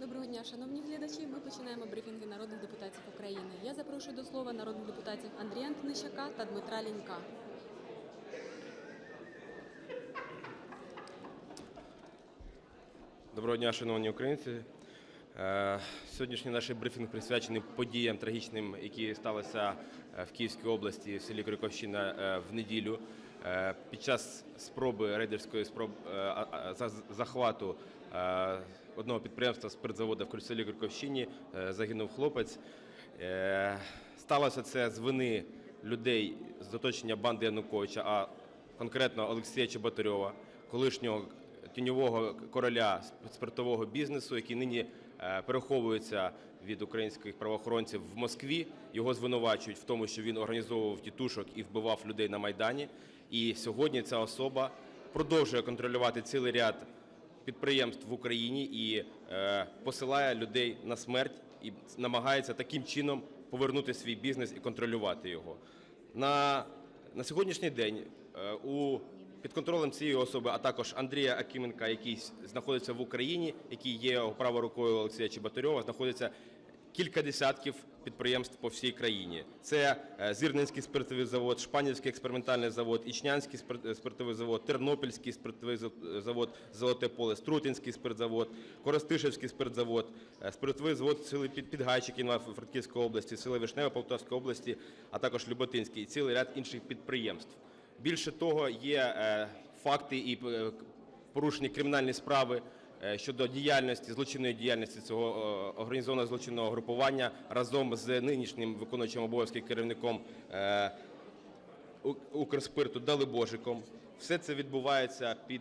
Доброго дня, шановні глядачі. Ми починаємо брифінги народних депутатів України. Я запрошую до слова народних депутатів Андрія Антонищака та Дмитра Лінька. Доброго дня, шановні українці. Е, Сьогоднішній наш брифінг присвячений подіям трагічним, які сталися е, в Київській області, в селі Криковщина е, в неділю. Під час спроби рейдерської спроб захвату одного підприємства спиртзаводу в селі Криковщині е, загинув хлопець. Е, Сталося це з вини людей з оточення банди Януковича, а конкретно Олексія Чеботарьова, колишнього тіньового короля спиртового бізнесу, який нині е, переховується від українських правоохоронців в Москві. Його звинувачують в тому, що він організовував тітушок і вбивав людей на Майдані. І сьогодні ця особа продовжує контролювати цілий ряд підприємств в Україні і е, посилає людей на смерть і намагається таким чином повернути свій бізнес і контролювати його. На, на сьогоднішній день е, у під контролем цієї особи, а також Андрія Акименка, який знаходиться в Україні, який є його правою рукою Олексія Чеботарьова, знаходиться кілька десятків підприємств по всій країні. Це е, Зірненський спиртовий завод, Шпанівський експериментальний завод, Ічнянський е, спиртовий завод, Тернопільський спиртовий завод Золоте поле, Струтинський спиртзавод, Коростишевський спиртзавод, е, спиртовий завод сили під Підгайчики на Франківської області, сили Вишнева Полтавської області, а також Люботинський і цілий ряд інших підприємств. Більше того, є е, факти і е, порушені кримінальні справи е, щодо діяльності, злочинної діяльності цього е, організованого злочинного групування разом з нинішнім виконуючим обов'язки керівником е, Укрспирту Далибожиком. Все це відбувається під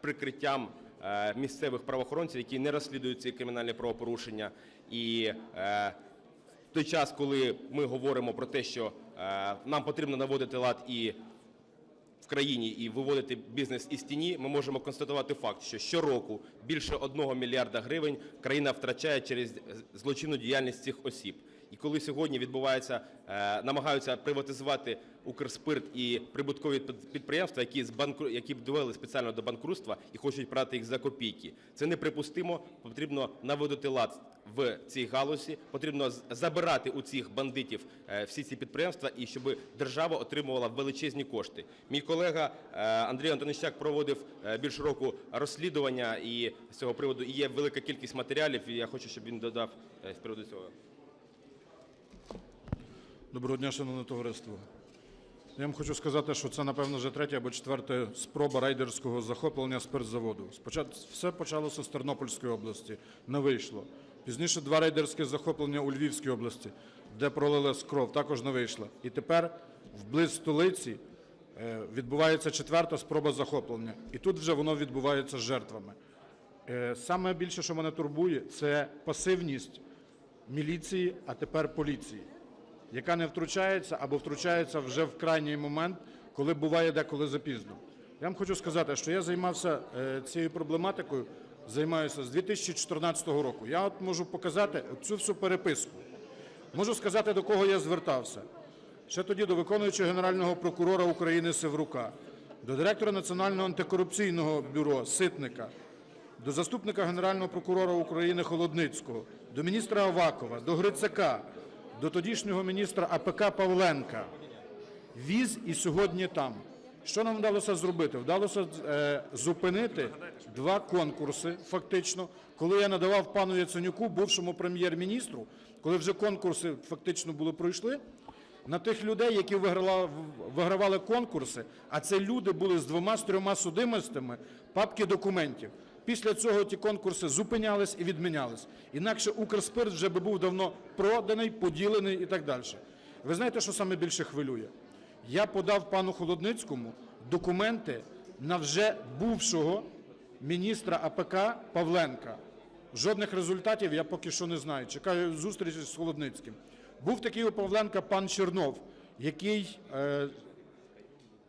прикриттям е, місцевих правоохоронців, які не розслідують ці кримінальні правопорушення. І е, в той час, коли ми говоримо про те, що е, нам потрібно наводити лад і країні і виводити бізнес із тіні, ми можемо констатувати факт, що щороку більше 1 мільярда гривень країна втрачає через злочинну діяльність цих осіб. І коли сьогодні відбувається, е, намагаються приватизувати Укрспирт і прибуткові під- підприємства, які з банкру, які довели спеціально до банкрутства і хочуть брати їх за копійки, це неприпустимо. Потрібно наводити лад в цій галузі. Потрібно забирати у цих бандитів е, всі ці підприємства, і щоб держава отримувала величезні кошти. Мій колега е, Андрій Антонищак проводив більше року розслідування і з цього приводу є велика кількість матеріалів. І я хочу, щоб він додав з приводу цього. Доброго дня, шановне товариство. Я вам хочу сказати, що це, напевно, вже третя або четверта спроба рейдерського захоплення спиртзаводу. Спочатку все почалося з Тернопільської області, не вийшло. Пізніше два рейдерські захоплення у Львівській області, де пролилась кров, також не вийшло. І тепер вблизь столиці е, відбувається четверта спроба захоплення. І тут вже воно відбувається з жертвами. Е, Саме більше, що мене турбує, це пасивність міліції, а тепер поліції яка не втручається або втручається вже в крайній момент, коли буває деколи запізно. Я вам хочу сказати, що я займався е, цією проблематикою, займаюся з 2014 року. Я от можу показати цю всю переписку. Можу сказати, до кого я звертався. Ще тоді до виконуючого генерального прокурора України Севрука, до директора Національного антикорупційного бюро Ситника, до заступника Генерального прокурора України Холодницького, до міністра Авакова, до Грицака, до тодішнього міністра АПК Павленка. Віз і сьогодні там. Що нам вдалося зробити? Вдалося е, зупинити два конкурси, фактично, коли я надавав пану Яценюку, бувшому прем'єр-міністру, коли вже конкурси фактично були пройшли, на тих людей, які виграла, вигравали конкурси, а це люди були з двома з трьома судимостями, папки документів. Після цього ті конкурси зупинялись і відмінялись. Інакше Укрспирт вже би був давно проданий, поділений і так далі. Ви знаєте, що саме більше хвилює? Я подав пану Холодницькому документи на вже бувшого міністра АПК Павленка. Жодних результатів я поки що не знаю. Чекаю зустрічі з Холодницьким. Був такий у Павленка пан Чернов, який, е,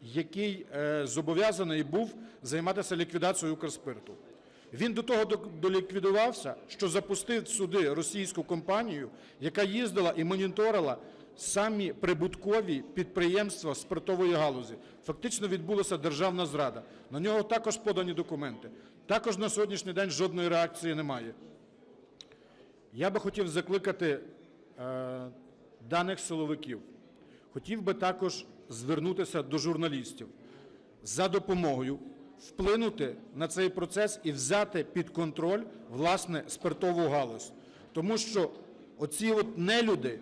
який е, зобов'язаний був займатися ліквідацією Укрспирту. Він до того до- доліквідувався, що запустив суди російську компанію, яка їздила і моніторила самі прибуткові підприємства спиртової галузі. Фактично відбулася державна зрада. На нього також подані документи. Також на сьогоднішній день жодної реакції немає. Я би хотів закликати е, даних силовиків. Хотів би також звернутися до журналістів за допомогою вплинути на цей процес і взяти під контроль власне спиртову галузь. Тому що оці от нелюди,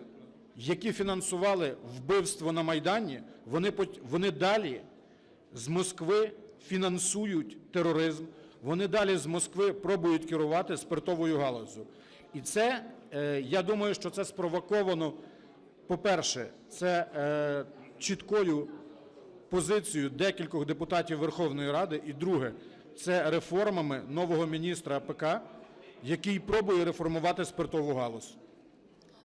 які фінансували вбивство на Майдані, вони, вони далі з Москви фінансують тероризм, вони далі з Москви пробують керувати спиртовою галуззю. І це, е, я думаю, що це спровоковано, по-перше, це е, чіткою позицією декількох депутатів Верховної Ради, і друге, це реформами нового міністра АПК, який пробує реформувати спиртову галузь.